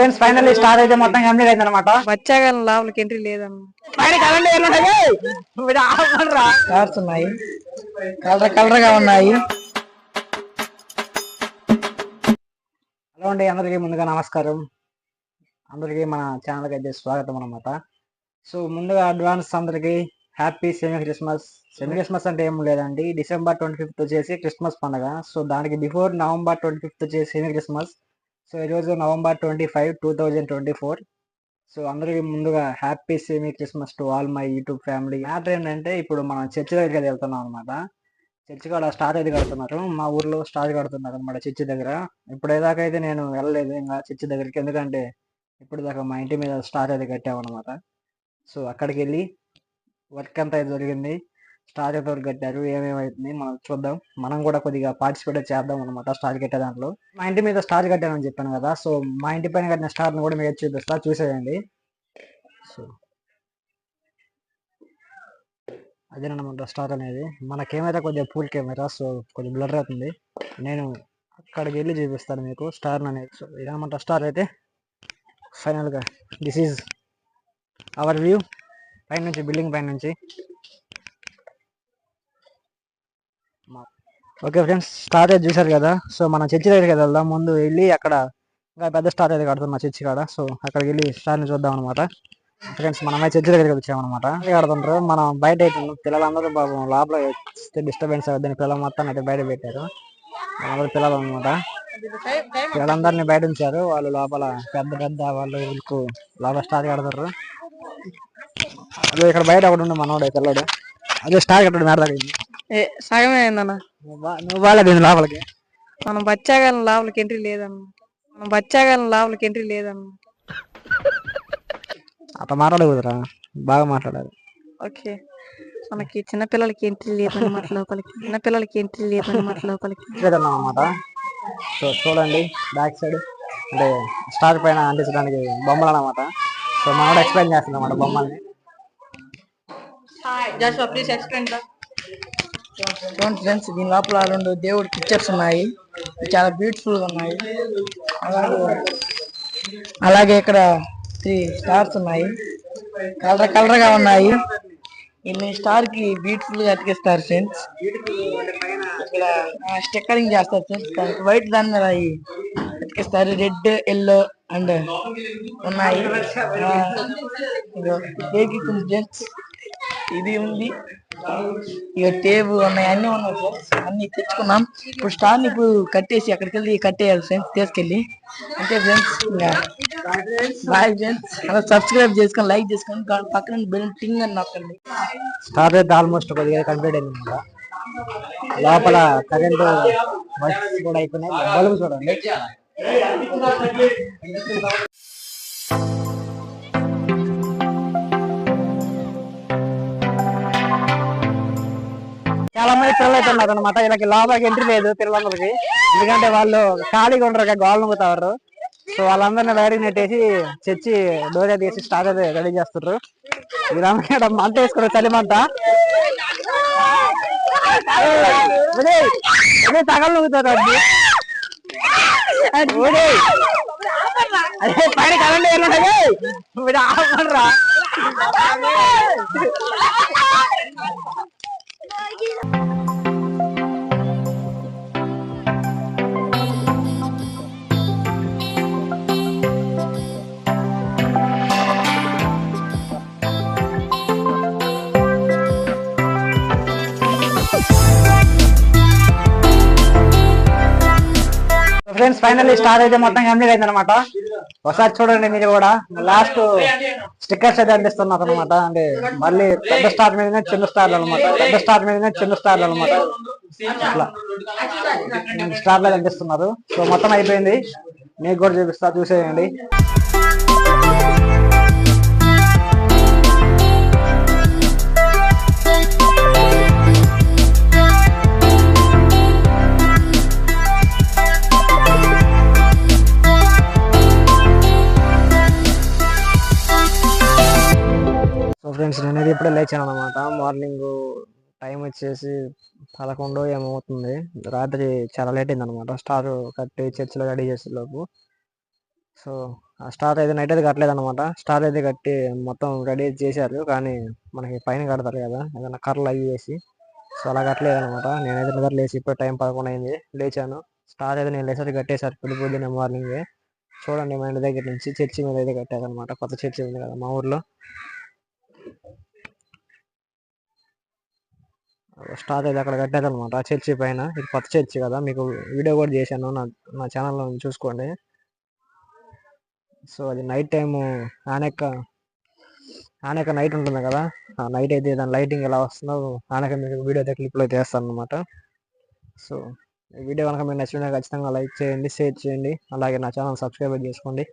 Friends finally star అయితే మొత్తం complete అయింది అనమాట వచ్చాక లోపలికి ఎంట్రీ స్టార్స్ ఉన్నాయి కలర్ కలర్గా ఉన్నాయి. హలో అండి అందరికీ ముందుగా నమస్కారం. అందరికీ మన ఛానల్కి అయితే స్వాగతం అనమాట సో ముందుగా అడ్వాన్స్ అందరికీ happy semi Christmas semi Christmas అంటే ఏం లేదండి. డిసెంబర్ ట్వంటీ ఫిఫ్త్ వచ్చేసి క్రిస్మస్ పండుగ. సో దానికి బిఫోర్ నవంబర్ ట్వంటీ ఫిఫ్త్ వచ్చేసి సెమీ క్రిస్మస్ సో ఈరోజు November twenty five two thousand twenty four. So అందరికీ ముందుగా happy semi Christmas to all my YouTube family. Matter ఏంటంటే ఇప్పుడు మనం చర్చి దగ్గరికి వెళ్తున్నాం అనమాట చర్చి కాడ స్టార్ అయితే కడుతున్నారు. మా ఊర్లో స్టార్ కడుతున్నారు అనమాట చర్చి దగ్గర. ఇప్పుడు ఏదాకా అయితే నేను వెళ్ళలేదు ఇంకా చర్చి దగ్గరికి. ఎందుకంటే ఇప్పుడు దాకా మా ఇంటి మీద స్టార్ అయితే కట్టామన్నమాట. సో అక్కడికి వెళ్ళి వర్క్ అంతా అయితే జరిగింది. స్టార్ అయితే కట్టారు ఏమేమైతుంది మనం చూద్దాం. మనం కూడా కొద్దిగా పార్టిసిపేట్ చేద్దాం అనమాట స్టార్ కట్టే దాంట్లో. మా ఇంటి మీద స్టార్ కట్టానని చెప్పాను కదా సో మా ఇంటి పైన కట్టిన స్టార్ని కూడా మీరు చూపిస్తా చూసేయండి. సో అదేనమాట స్టార్ అనేది. మన కెమెరా కొద్దిగా పూల్ కెమెరా సో కొద్దిగా బ్లర్ అవుతుంది. నేను అక్కడికి వెళ్ళి చూపిస్తాను మీకు స్టార్ అనేది. సో ఇదనమాట స్టార్ అయితే. ఫైనల్గా దిస్ ఈజ్ అవర్ వ్యూ పైనుంచి బిల్డింగ్ పైనుంచి నుంచి ఓకే ఫ్రెండ్స్ స్టార్ అయితే చూసారు కదా? సో మనం చర్చి దగ్గరికి వెళ్దాం. ముందు వెళ్ళి అక్కడ ఇంకా పెద్ద స్టార్ అయితే కడుతున్నా చర్చి కాడ. సో అక్కడికి వెళ్ళి స్టార్ని చూద్దాం అనమాట ఫ్రెండ్స్ మనమే చర్చి దగ్గరికి వచ్చామన్నమాట కడుతుంటారు? మనం బయట అయితే పిల్లలందరూ పాపం లోపల డిస్టర్బెన్స్ అవుతుంది పిల్లల మొత్తాన్ని అయితే బయట పెట్టారు. అందరూ పిల్లలు అనమాట పిల్లలందరినీ బయట ఉంచారు. వాళ్ళు లోపల పెద్ద పెద్ద వాళ్ళు లోపల స్టార్ కడతారు. అదే ఇక్కడ బయట ఒకటి ఉండే మనోడు పిల్లడు. అదే స్టార్ కట్టడు మేడ దగ్గర ఏ సగమే అయిందన్న నువ్వు బాగాలేదు లోపలికి. మనం వచ్చాక లోపలికి ఎంట్రీ లేదన్న. మనం వచ్చాక లోపలికి ఎంట్రీ లేదన్న. అట్లా మాట్లాడకూడదురా. బాగా మాట్లాడాలి. ఓకే. మనకి చిన్నపిల్లలకి ఎంట్రీ లేదన్నమాట లోపలికి. చిన్నపిల్లలకి ఎంట్రీ లేదన్నమాట లోపలికి. లేదన్నాం అనమాట సో చూడండి బ్యాక్ సైడ్ అంటే స్టార్ పైన అంటించడానికి బొమ్మలు అన్నమాట సో మనోడు ఎక్స్ప్లెయిన్ చేస్తుంది అనమాట బొమ్మల్ని. ప్లీజ్ ఎక్స్ప్లెయిన్ చూడండి ఫ్రెండ్స్ దీని లోపల రెండు దేవుడి పిక్చర్స్ ఉన్నాయి. చాలా బ్యూటిఫుల్గా ఉన్నాయి. అలాగే అలాగే ఇక్కడ త్రీ స్టార్స్ ఉన్నాయి. కలర్ కలర్గా ఉన్నాయి ఇన్ని స్టార్కి బ్యూటిఫుల్గా అతికిస్తారు ఫ్రెండ్స్ ఇక్కడ స్టిక్కరింగ్ చేస్తారు ఫ్రెండ్స్ దానికి వైట్ దాని మీద అవి అతికిస్తారు. రెడ్ ఎల్లో అండ్ ఉన్నాయి. ఇది ఉంది. ఇక టేబుల్ ఉన్నాయి అన్ని ఉన్నాయి ఫ్రెండ్స్ అన్ని తెచ్చుకున్నాం. ఇప్పుడు స్టార్ని ఇప్పుడు కట్టేసి అక్కడికి వెళ్ళి కట్టేయాలి ఫ్రెండ్స్ తీసుకెళ్ళి. అంతే ఫ్రెండ్స్ ఇంకా బాయ్ ఫ్రెండ్స్. అలా సబ్స్క్రైబ్ చేసుకొని లైక్ చేసుకొని పక్కన బెల్ టింగ్ అని నొక్కండి. స్టార్ అయితే ఆల్మోస్ట్ కొద్దిగా కంప్లీట్ అయింది లోపల కరెంటు వర్క్స్ కూడా అయిపోయినాయి. బల్బు చూడండి. చాలా మంది పిల్లలు అయితే ఉన్నారు అనమాట వీళ్ళకి లోపలికి ఎంట్రీ లేదు పిల్లలందరికి. ఎందుకంటే వాళ్ళు ఖాళీగా ఉండరు గోళ్ళు నమ్ముతారు సో వాళ్ళందరినీ బయటకు నెట్టేసి చచ్చి డోర్ తీసి స్టార్ట్ అయితే రెడీ చేస్తారు ఈ మంట వేసుకున్నారు చలి మంట. తగలు నవ్వుతారు అదే పైన కరెంట్ ఏర్పడగా ఫ్రెండ్స్ ఫైనల్లీ స్టార్ అయితే మొత్తం కంప్లీట్ అయింది అనమాట ఒకసారి చూడండి మీరు కూడా. లాస్ట్ స్టిక్కర్స్ అయితే అందిస్తున్నారు అనమాట అంటే మళ్ళీ పెద్ద స్టార్ మీద చిన్న స్టార్లు అనమాట పెద్ద స్టార్ మీద చిన్న స్టార్లు అనమాట అట్లా. స్టార్లు అందిస్తున్నారు. సో మొత్తం అయిపోయింది. మీకు కూడా చూపిస్తా చూసేయండి. ఫ్రెండ్స్ నేనైతే ఇప్పుడే లేచాను అనమాట మార్నింగ్ టైం వచ్చేసి పదకొండు ఏమవుతుంది రాత్రి చాలా లేట్ అయింది అనమాట స్టార్ కట్టి చర్చిలో రెడీ చేసే లోపు సో స్టార్ అయితే నైట్ అయితే కట్టలేదు అనమాట స్టార్ అయితే కట్టి మొత్తం రెడీ చేశారు. కానీ మనకి పైన కడతారు కదా ఏదైనా కర్రలు అవి వేసి. సో అలా కట్టలేదు అనమాట నేనైతే నిద్ర లేచి ఇప్పుడు టైం పదకొండు అయింది లేచాను. స్టార్ అయితే నేను లేసరికి కట్టేశారు. పెళ్ళి పొద్దున్నే మార్నింగ్. చూడండి మా ఇంటి దగ్గర నుంచి చర్చి మీద అయితే కట్టారు అనమాట కొత్త చర్చి ఉంది కదా మా ఊర్లో. స్టార్ట్ అయితే అక్కడ కట్టేది అనమాట చర్చి పైన. ఇది కొత్త చర్చి కదా. మీకు వీడియో కూడా చేశాను నా నా ఛానల్లో చూసుకోండి. సో అది నైట్ టైము ఆనెక్క ఆనెక్క నైట్ ఉంటుంది కదా. ఆ నైట్ అయితే దాని లైటింగ్ ఎలా వస్తుందో ఆనెక్క మీకు వీడియో అయితే క్లిప్లో చేస్తాను అనమాట సో ఈ వీడియో కనుక మీకు నచ్చినా ఖచ్చితంగా లైక్ చేయండి షేర్ చేయండి. అలాగే నా ఛానల్ సబ్స్క్రైబ్ చేసుకోండి.